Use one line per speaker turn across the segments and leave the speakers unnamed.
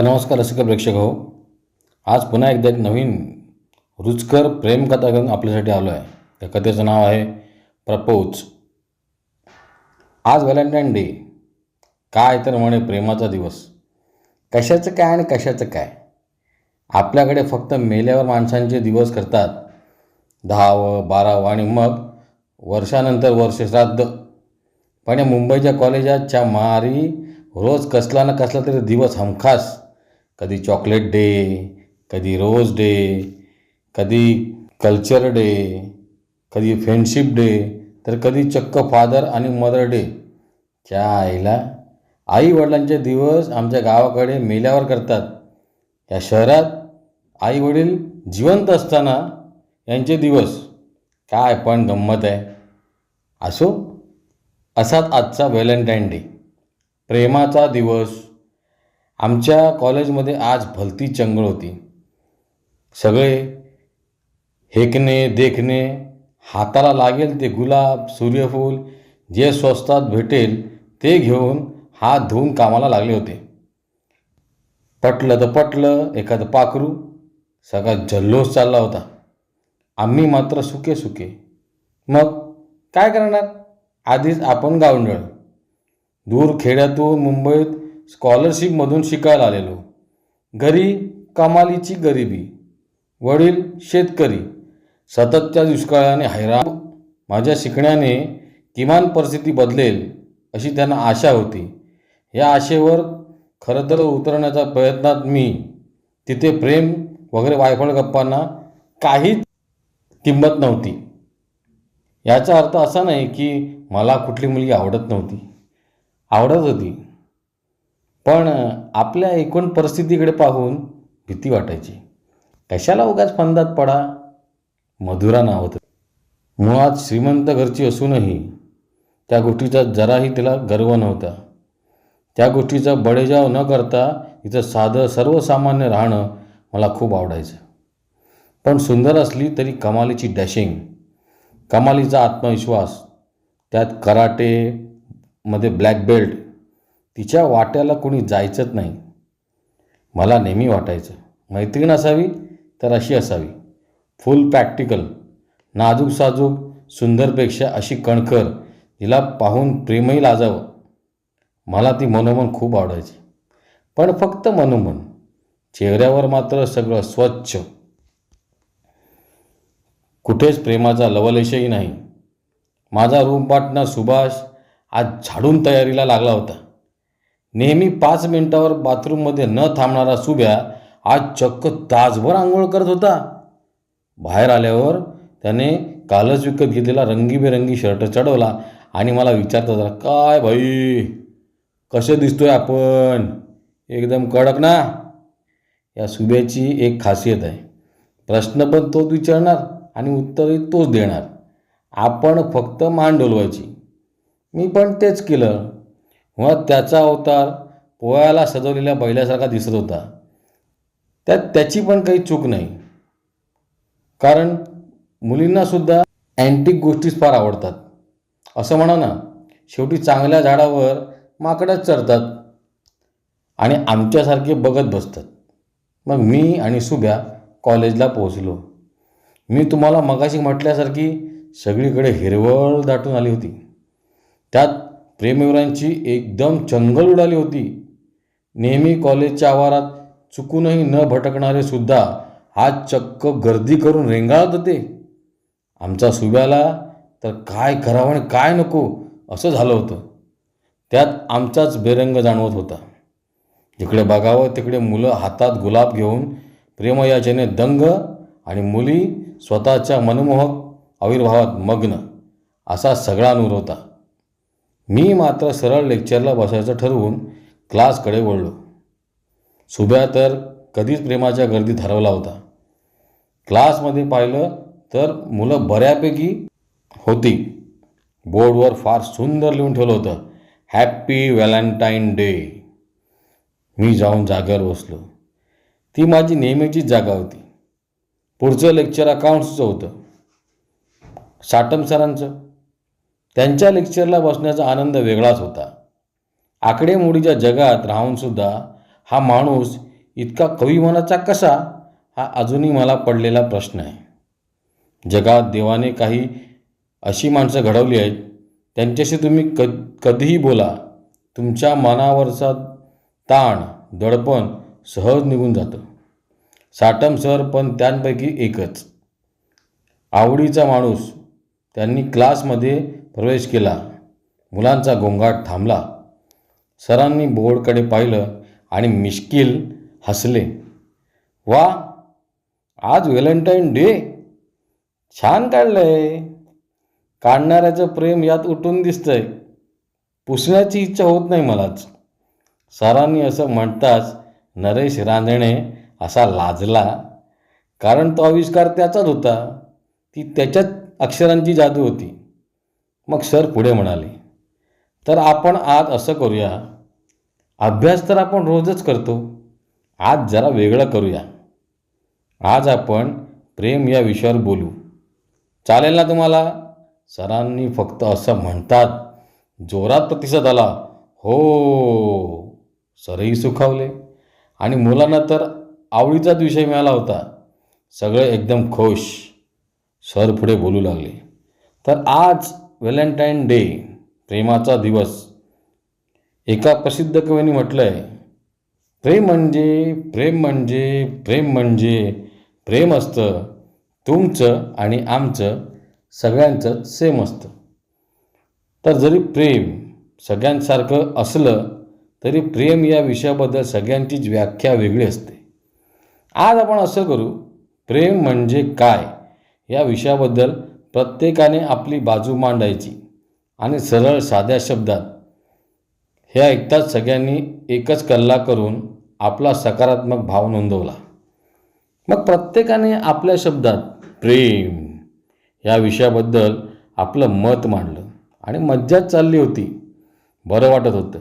तर नमस्कार रसिक प्रेक्षक हो. आज पुन्हा एकदा एक नवीन रुचकर प्रेमकथा घेऊन आपल्यासाठी आलो आहे त्या कथेचं नाव आहे प्रपोज. आज व्हॅलेंटाईन डे. काय तर म्हणे प्रेमाचा दिवस. कशाचं काय आणि कशाचं काय? आपल्याकडे फक्त मेल्यावर माणसांचे दिवस करतात दहावं बारावं आणि मग वर्षानंतर वर्ष श्राद्ध पण या मुंबईच्या कॉलेजाच्या मारी रोज कसला ना कसला तरी दिवस हमखास. कधी चॉकलेट डे कधी रोज डे कधी कल्चर डे कधी फ्रेंडशिप डे तर कधी चक्क फादर आणि मदर डे त्या आईला आई वडिलांचे दिवस आमच्या गावाकडे मेल्यावर करतात. या शहरात आई वडील जिवंत असताना यांचे दिवस काय पण गंमत आहे. असो असाच आजचा व्हॅलेंटाईन डे. प्रेमाचा दिवस. आमच्या कॉलेजमध्ये आज भलती चंगळ होती. सगळे हेकणे देखणे हाताला लागेल ते गुलाब सूर्यफूल जे स्वस्तात भेटेल ते घेऊन हात धुवून कामाला लागले होते. पटलं तर पटलं एखादं पाखरू सगळा जल्लोष चालला होता. आम्ही मात्र सुके सुके मग काय करणार? आधीच आपण गावंडळ दूर खेड्यातून मुंबईत स्कॉलरशिपमधून शिकायला आलेलो. घरी कमालीची गरिबी वडील शेतकरी सततच्या दुष्काळाने हैराण. माझ्या शिकण्याने किमान परिस्थिती बदलेल अशी त्यांना आशा होती. या आशेवर खरं तर उतरण्याच्या प्रयत्नात मी. तिथे प्रेम वगैरे वायफळ गप्पांना काहीच किंमत नव्हती. याचा अर्थ असा नाही की मला कुठली मुलगी आवडत नव्हती. आवडत होती. पण आपल्या एकूण परिस्थितीकडे पाहून भीती वाटायची. कशाला उगाच फंदात पडा? मधुरा नाव होतं मुळात श्रीमंत घरची असूनही त्या गोष्टीचा जराही तिला गर्व नव्हता. त्या गोष्टीचा बडेजाव न करता तिचं साधं सर्वसामान्य राहणं मला खूप आवडायचं. पण सुंदर असली तरी कमालीची डॅशिंग कमालीचा आत्मविश्वास त्यात कराटेमध्ये ब्लॅक बेल्ट तिच्या वाट्याला कोणी जायचंच नाही. मला नेहमी वाटायचं मैत्रीण असावी तर अशी असावी. फुल प्रॅक्टिकल नाजूक साजूक सुंदरपेक्षा अशी कणखर तिला पाहून प्रेमही लाजावं. मला ती मनोमन खूप आवडायची. पण फक्त मनोमन चेहऱ्यावर मात्र सगळं स्वच्छ. कुठेच प्रेमाचा लवलेशही नाही. माझा रूम पार्टनर सुभाष आज झाडून तयारीला लागला होता. नेहमी पाच मिनिटावर बाथरूममध्ये न थांबणारा सुभ्या आज चक्क तासभर आंघोळ करत होता. बाहेर आल्यावर त्याने कालच विकत घेतलेला रंगीबेरंगी शर्ट चढवला आणि मला विचारता झाला काय भाई कसे दिसतोय आपण? एकदम कडक ना? या सुभ्याची एक खासियत आहे. प्रश्न पण तोच विचारणार आणि उत्तरही तोच देणार. आपण फक्त मान डोलवायची. मी पण तेच केलं. मग त्याचा अवतार पोळ्याला सजवलेल्या बैलासारखा दिसत होता. त्यात त्याची पण काही चूक नाही. कारण मुलींनासुद्धा अँटिक गोष्टीच फार आवडतात. असं म्हणा ना शेवटी चांगल्या झाडावर माकडच चढतात आणि आमच्यासारखे बघत बसतात. मग मी आणि सुभ्या कॉलेजला पोहोचलो. मी तुम्हाला मगाशी म्हटल्यासारखी सगळीकडे हिरवळ दाटून आली होती. त्यात प्रेमविवरांची एकदम चंगल उडाली होती. नेहमी कॉलेजच्या आवारात चुकूनही न भटकणारे सुद्धा आज चक्क गर्दी करून रेंगाळत होते. आमचा सुब्याला तर काय करावं आणि काय नको असं झालं होतं. त्यात आमचाच बेरंग जाणवत होता. जिकडे बघावं तिकडे मुलं हातात गुलाब घेऊन प्रेमयाचेने दंग आणि मुली स्वतःच्या मनमोहक आविर्भावात मग्न असा सगळा नूर होता. मी मात्र सरळ लेक्चरला बसायचं ठरवून क्लासकडे वळलो. सुब्या तर कधीच प्रेमाच्या गर्दीत हरवला होता. क्लासमध्ये पाहिलं तर मुलं बऱ्यापैकी होती. बोर्डवर फार सुंदर लिहून ठेवलं होतं. Happy Valentine day. मी जाऊन जागेवर बसलो. ती माझी नेहमीचीच जागा होती. पुढचं लेक्चर अकाउंट्सचं होतं. साटम सरांचं. त्यांच्या लेक्चरला बसण्याचा आनंद वेगळाच होता. आकडेमोडीच्या जगात राहूनसुद्धा हा माणूस इतका कवी मनाचा कसा हा अजूनही मला पडलेला प्रश्न आहे. जगात देवाने काही अशी माणसं घडवली आहेत त्यांच्याशी तुम्ही क कधीही बोला तुमच्या मनावरचा ताण दडपण सहज निघून जातं. साटम सर पण त्यांपैकी एकच. आवडीचा माणूस त्यांनी क्लासमध्ये प्रवेश केला. मुलांचा गोंगाट थांबला. सरांनी बोर्डकडे पाहिलं आणि मिश्किल हसले. वा आज व्हॅलेंटाईन डे. छान काढलंय. काढणाऱ्याचं प्रेम यात उठून दिसतंय. पुसण्याची इच्छा होत नाही मलाच. सरांनी असं म्हणताच नरेश रांजणे असा लाजला. कारण तो आविष्कार त्याचाच होता. ती त्याच्याच अक्षरांची जादू होती. मग सर पुढे म्हणाले तर आपण आज असं करूया. अभ्यास तर आपण रोजच करतो. आज जरा वेगळं करूया. आज आपण प्रेम या विषयावर बोलू. चालेल ना तुम्हाला? सरांनी फक्त असं म्हणतात. जोरात प्रतिसाद आला. हो. सरही सुखावले. आणि मुलांना तर आवडीचाच विषय मिळाला होता. सगळे एकदम खुश. सर पुढे बोलू लागले. तर आज व्हॅलेंटाईन डे प्रेमाचा दिवस. एका प्रसिद्ध कवीने म्हटलं आहे प्रेम म्हणजे प्रेम म्हणजे प्रेम म्हणजे प्रेम असतं तुमचं आणि आमचं सगळ्यांचं सेम असतं. तर जरी प्रेम सगळ्यांसारखं असलं तरी प्रेम या विषयाबद्दल सगळ्यांचीच व्याख्या वेगळी असते. आज आपण असं करू प्रेम म्हणजे काय या विषयाबद्दल प्रत्येकाने आपली बाजू मांडायची आणि सरळ साध्या शब्दात. हे ऐकताच सगळ्यांनी एकच कल्ला करून आपला सकारात्मक भाव नोंदवला. मग प्रत्येकाने आपल्या शब्दात प्रेम या विषयाबद्दल आपलं मत मांडलं आणि मज्जाच चालली होती. बरं वाटत होतं.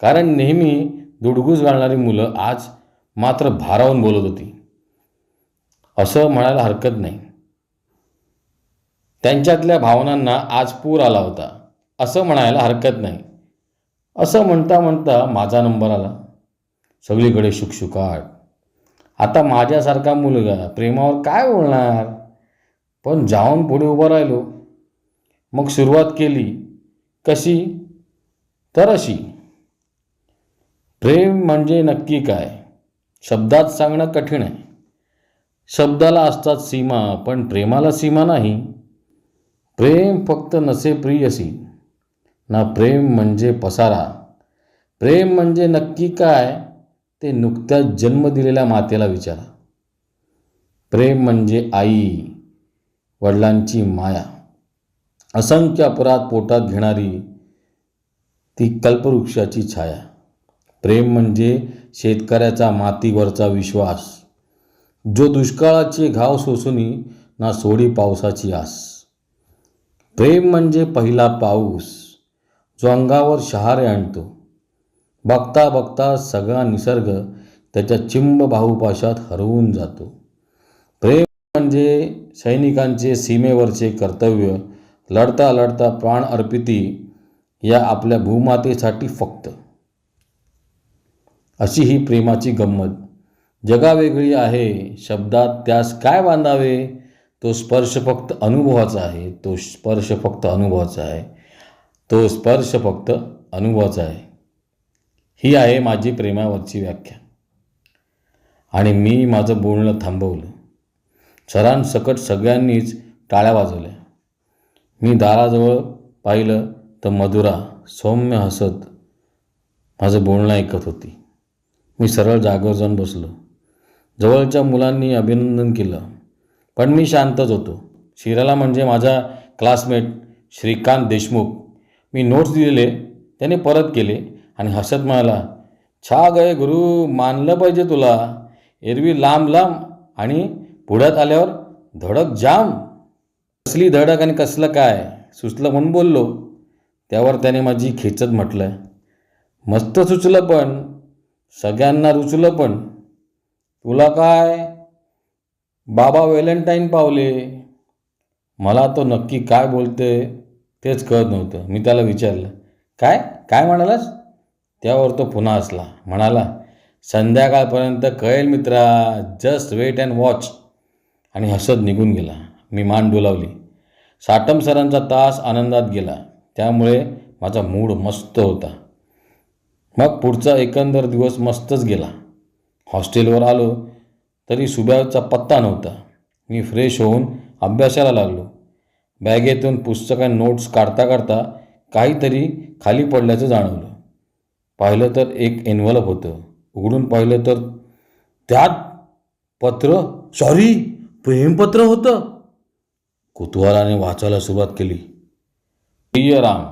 कारण नेहमी दुडगूज घालणारी मुलं आज मात्र भारावून बोलत होती. असं म्हणायला हरकत नाही. त्यांच्यातल्या भावनांना आज पूर आला होता. असं म्हणायला हरकत नाही. असं म्हणता म्हणता माझा नंबर आला. सगळीकडे शुकशुकाट. आता माझ्यासारखा मुलगा प्रेमावर काय बोलणार? पण जाऊन पुढे उभं राहिलो. मग सुरुवात केली. कशी? तर अशी. प्रेम म्हणजे नक्की काय? शब्दात सांगणं कठीण आहे. शब्दाला असतात सीमा पण प्रेमाला सीमा नाही. प्रेम फक्त नसे प्रियसी ना प्रेम म्हणजे पसारा. प्रेम म्हणजे नक्की काय? ते नुकत्याच जन्म दिलेल्या मातेला विचारा. प्रेम म्हणजे आई वडिलांची माया. असंख्य अपराध पोटात घेणारी ती कल्पवृक्षाची छाया. प्रेम म्हणजे शेतकऱ्याचा मातीवरचा विश्वास. जो दुष्काळाचे घाव सोसूनी ना सोडी पावसाची आस. प्रेम म्हणजे पहिला पाऊस जो अंगावर शहारे आणतो. बघता बघता सगळा निसर्ग त्याच्या चिंब बाहुपाशात हरवून जातो. प्रेम म्हणजे सैनिकांचे सीमेवरचे कर्तव्य लढता लढता प्राण अर्पिती या आपल्या भूमातेसाठी फक्त. अशी ही प्रेमाची गंमत. जगावेगळी आहे शब्दात त्यास काय बांधावे? तो स्पर्श फक्त अनुभवाचा आहे तो स्पर्श फक्त अनुभवाचा आहे तो स्पर्श फक्त अनुभवाचा आहे. ही आहे माझी प्रेमावरची व्याख्या. आणि मी माझं बोलणं थांबवलं. सरांसकट सगळ्यांनीच टाळ्या वाजवल्या. मी दाराजवळ पाहिलं तर मधुरा सौम्य हसत माझं बोलणं ऐकत होती. मी सरळ जागेवर जाऊन बसलो. जवळच्या मुलांनी अभिनंदन केलं. पण मी शांतच होतो. शिराला म्हणजे माझा क्लासमेट श्रीकांत देशमुख. मी नोट्स दिलेले त्याने परत केले आणि हसत म्हणाला छा गए गुरु मानलं पाहिजे तुला. एरवी लांब लांब आणि पुढ्यात आल्यावर धडक जाम. कसली धडक आणि कसलं काय सुचलं म्हणून बोललो. त्यावर त्याने माझी खेचत म्हटलं मस्त सुचलं पण सगळ्यांना रुचलं पण. तुला काय बाबा व्हॅलेंटाईन पावले. मला तो नक्की काय बोलते तेच कळत नव्हतं. मी त्याला विचारलं काय? काय म्हणालास? त्यावर तो पुन्हा असला म्हणाला संध्याकाळपर्यंत कळेल मित्रा जस्ट वेट अँड वॉच आणि हसत निघून गेला. मी मान डोलावली. साटम सरांचा तास आनंदात गेला. त्यामुळे माझा मूड मस्त होता. मग पुढचा एकंदर दिवस मस्तच गेला. हॉस्टेलवर आलो. तरी सुब्याचा पत्ता नव्हता. मी फ्रेश होऊन अभ्यासाला लागलो. बॅगेतून पुस्तकं नोट्स काढता काढता काहीतरी खाली पडल्याचं जाणवलं. पाहिलं तर एक एनव्हलप होतं. उघडून पाहिलं तर त्यात पत्र सॉरी प्रेमपत्र होतं. कुतूहलाने वाचायला सुरुवात केली. प्रिय राम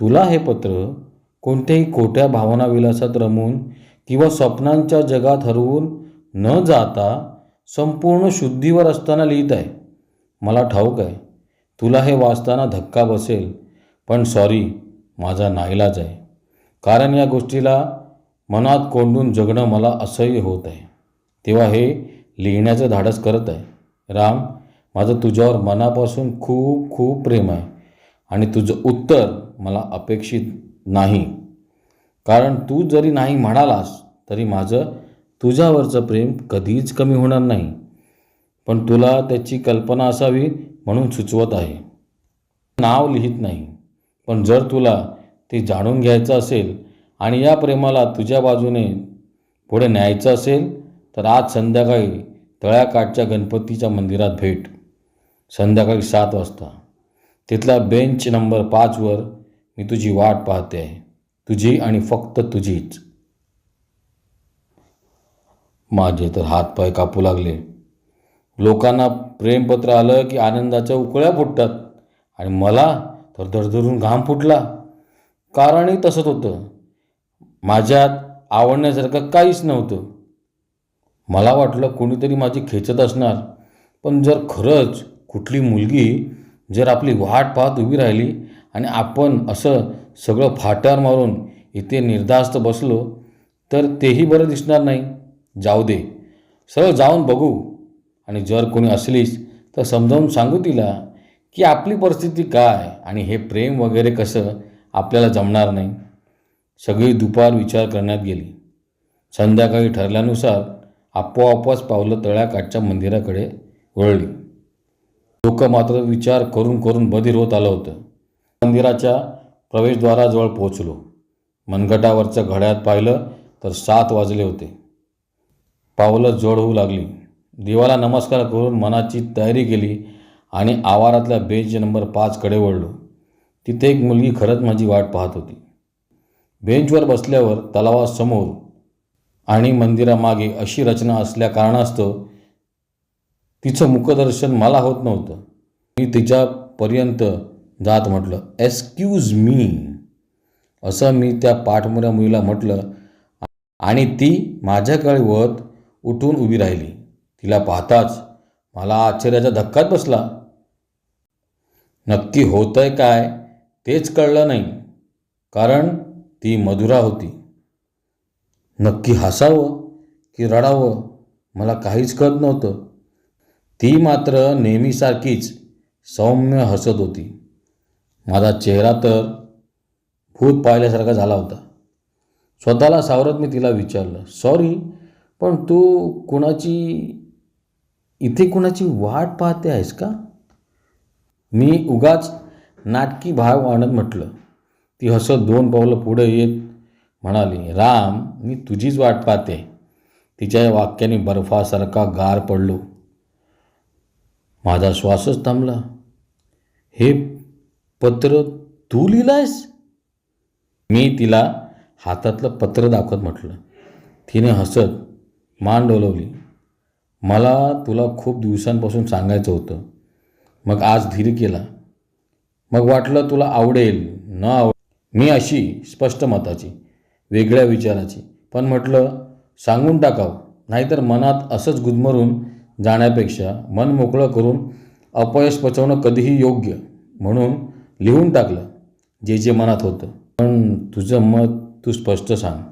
तुला हे पत्र कोणत्याही खोट्या भावनाविलासात रमून किंवा स्वप्नांच्या जगात हरवून न जाता संपूर्ण शुद्धीवर असताना लिहित आहे. मला ठाऊक आहे तुला हे वाचताना धक्का बसेल पण सॉरी माझा नाईलाज आहे. कारण या गोष्टीला मनात कोंडून जगणं मला असह्य होत आहे. तेव्हा हे लिहिण्याचं धाडस करत आहे. राम माझं तुझ्यावर मनापासून खूप खूप प्रेम आहे आणि तुझं उत्तर मला अपेक्षित नाही. कारण तू जरी नाही म्हणालास तरी माझं तुझ्यावरचं प्रेम कधीच कमी होणार नाही. पण तुला त्याची कल्पना असावी म्हणून सुचवत आहे. नाव लिहित नाही. पण जर तुला ते जाणून घ्यायचं असेल आणि या प्रेमाला तुझ्या बाजूने पुढे न्यायचं असेल तर आज संध्याकाळी तळ्याकाठच्या गणपतीच्या मंदिरात भेट. संध्याकाळी सात वाजता. तिथला बेंच नंबर पाचवर मी तुझी वाट पाहते. आहे तुझी आणि फक्त तुझीच. माझे तर हातपाय कापू लागले. लोकांना प्रेमपत्र आलं की आनंदाच्या उकळ्या फुटतात आणि मला तर धडधडून घाम फुटला. कारणही तसंच होतं. माझ्यात आवडण्यासारखं काहीच नव्हतं. मला वाटलं कोणीतरी माझी खेचत असणार. पण जर खरंच कुठली मुलगी जर आपली वाट पाहत उभी राहिली आणि आपण असं सगळं फाट्यावर मारून इथे निर्धास्त बसलो तर तेही बरं दिसणार नाही. जाऊ दे. सरळ जाऊन बघू. आणि जर कोणी असलीस तर समजावून सांगू तिला की आपली परिस्थिती काय आणि हे प्रेम वगैरे कसं आपल्याला जमणार नाही. सगळी दुपार विचार करण्यात गेली. संध्याकाळी ठरल्यानुसार आपोआपच पावलं तळ्याकाठच्या मंदिराकडे वळली. लोक मात्र विचार करून करून बधीर होत आलं होतं. मंदिराच्या प्रवेशद्वाराजवळ पोहोचलो. मनगटावरच्या घड्यात पाहिलं तर सात वाजले होते. पावलं जड होऊ लागली. देवाला नमस्कार करून मनाची तयारी केली आणि आवारातल्या बेंच नंबर पाचकडे वळलो. तिथे एक मुलगी खरंच माझी वाट पाहत होती. बेंचवर बसल्यावर तलावासमोर आणि मंदिरामागे अशी रचना असल्या कारणास्तव तिचं मुखदर्शन मला होत नव्हतं. मी तिच्यापर्यंत जात म्हटलं एक्सक्यूज मी असं मी त्या पाठमोऱ्या मुलीला म्हटलं आणि ती माझ्याकडे वत उठून उभी राहिली. तिला पाहताच मला आश्चर्याचा धक्काच बसला. नक्की होतंय काय तेच कळलं नाही कारण ती मधुरा होती. नक्की हसावं की रडावं मला काहीच कळत नव्हतं. ती मात्र नेहमीसारखीच सौम्य हसत होती. माझा चेहरा तर भूत पाहिल्यासारखा झाला होता. स्वतःला सावरत मी तिला विचारलं सॉरी पण तू कुणाची इथे कुणाची वाट पाहते आहेस का? मी उगाच नाटकी भाव आणत म्हटलं. ती हसत दोन पावलं पुढे येत म्हणाली राम मी तुझीच वाट पाहते. तिच्या या वाक्याने बर्फासारखा गार पडलो. माझा श्वासच थांबला. हे पत्र तू लिहिलंयस? मी तिला हातातलं पत्र दाखवत म्हटलं. तिने हसत मान डोलवली. मला तुला खूप दिवसांपासून सांगायचं होतं. मग आज धीर केला. मग वाटलं तुला आवडेल न आव. मी अशी स्पष्ट मताची वेगळ्या विचाराची पण म्हटलं सांगून टाकावं. नाहीतर मनात असंच गुदमरून जाण्यापेक्षा मन मोकळं करून अपयश पचवणं कधीही योग्य. म्हणून लिहून टाकलं जे जे मनात होतं. पण तुझं मत तू स्पष्ट सांग.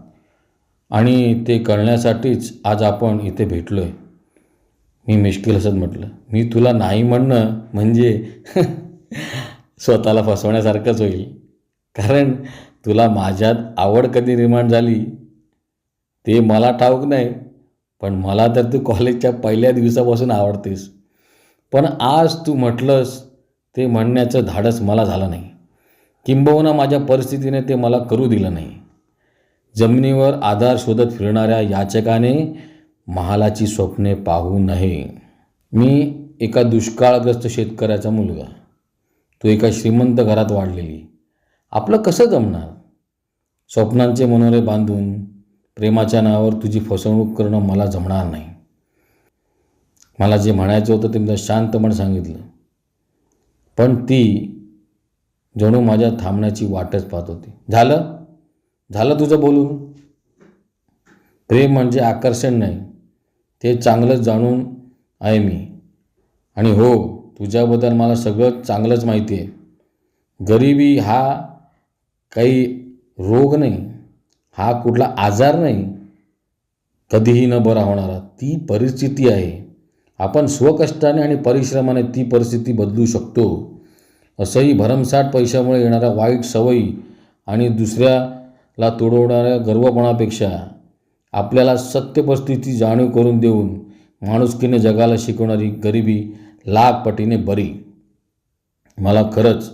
आणि ते कळण्यासाठीच आज आपण इथे भेटलो आहे मी मिश्किल हसत म्हटलं मी तुला नाही म्हणणं म्हणजे स्वतःला फसवण्यासारखंच होईल. कारण तुला माझ्यात आवड कधी निर्माण झाली ते मला ठाऊक नाही पण मला तर तू कॉलेजच्या पहिल्या दिवसापासून आवडतेस. पण आज तू म्हटलंस ते म्हणण्याचं धाडस मला झालं नाही. किंबहुना माझ्या परिस्थितीने ते मला करू दिलं नाही. जमिनीवर आधार शोधत फिरणाऱ्या याचकाने महालाची स्वप्ने पाहू नये. मी एका दुष्काळग्रस्त शेतकऱ्याचा मुलगा. तू एका श्रीमंत घरात वाढलेली. आपलं कसं जमणार? स्वप्नांचे मनोरे बांधून प्रेमाच्या नावावर तुझी फसवणूक करणं मला जमणार नाही. मला जे म्हणायचं होतं ते मी शांतपणे सांगितलं. पण ती जणू माझ्या थांबण्याची वाटच पाहत होती. झालं? झालं तुझं बोलून? प्रेम म्हणजे आकर्षण नाही. ते चांगलंच जाणून आहे मी. आणि हो तुझ्याबद्दल मला सगळं चांगलंच माहिती आहे. गरिबी हा काही रोग नाही. हा कुठला आजार नाही. कधीही न बरा होणारा ती परिस्थिती आहे. आपण स्वकष्टाने आणि परिश्रमाने ती परिस्थिती बदलू शकतो. असंही भरमसाठ पैशामुळे येणाऱ्या वाईट सवयी आणि दुसऱ्या ला तोडवणाऱ्या गर्वपणापेक्षा आपल्याला सत्य परिस्थितीची जाणीव करून देऊन माणुसकीने जगाला शिकवणारी गरिबी लाख पटीने बरी. मला खरंच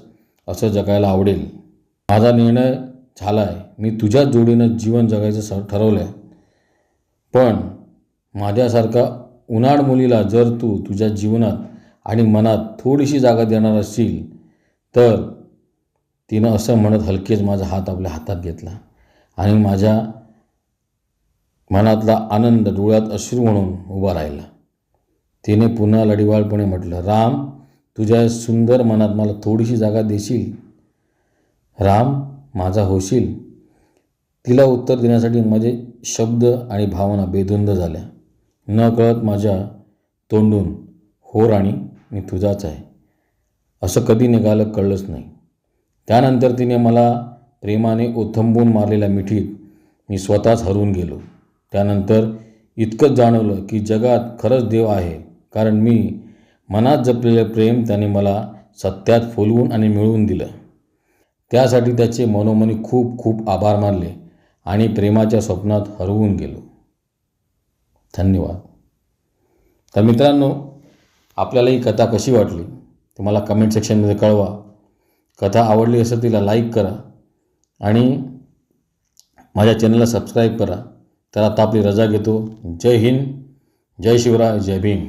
असं जगायला आवडेल. माझा निर्णय झाला आहे मी तुझ्याच जोडीनं जीवन जगायचं स ठरवलं आहे पण माझ्यासारखा उन्हाळ मुलीला जर तू तुझ्या जीवनात आणि मनात थोडीशी जागा देणार असशील तर तिनं असं म्हणत हलकेच माझा हात आपल्या हातात घेतला आणि माझ्या मनातला आनंद डोळ्यात अश्रू म्हणून उभा राहिला. तिने पुन्हा लढिवाळपणे म्हटलं राम तुझ्या सुंदर मनात मला थोडीशी जागा देशील? राम माझा होशील? तिला उत्तर देण्यासाठी माझे शब्द आणि भावना बेधुंद झाल्या. न कळत माझ्या तोंडून हो राणी मी तुझाच आहे. असं कधी निघालं कळलंच नाही. त्यानंतर तिने मला प्रेमाने ओथंबून मारलेल्या मिठीत मी स्वतःच हरवून गेलो. त्यानंतर इतकंच जाणवलं की जगात खरंच देव आहे कारण मी मनात जपलेलं प्रेम त्याने मला सत्यात फुलवून आणि मिळवून दिलं. त्यासाठी त्याचे मनोमनी खूप खूप आभार मानले आणि प्रेमाच्या स्वप्नात हरवून गेलो. धन्यवाद. तर मित्रांनो आपल्याला ही कथा कशी वाटली? तुम्हाला कमेंट सेक्शनमध्ये कळवा. कथा आवडली असेल तिला लाईक करा. आणि माझ्या चॅनलला सबस्क्राईब करा. तर आता आपली रजा घेतो. जय हिंद. जय शिवराय. जय भीम.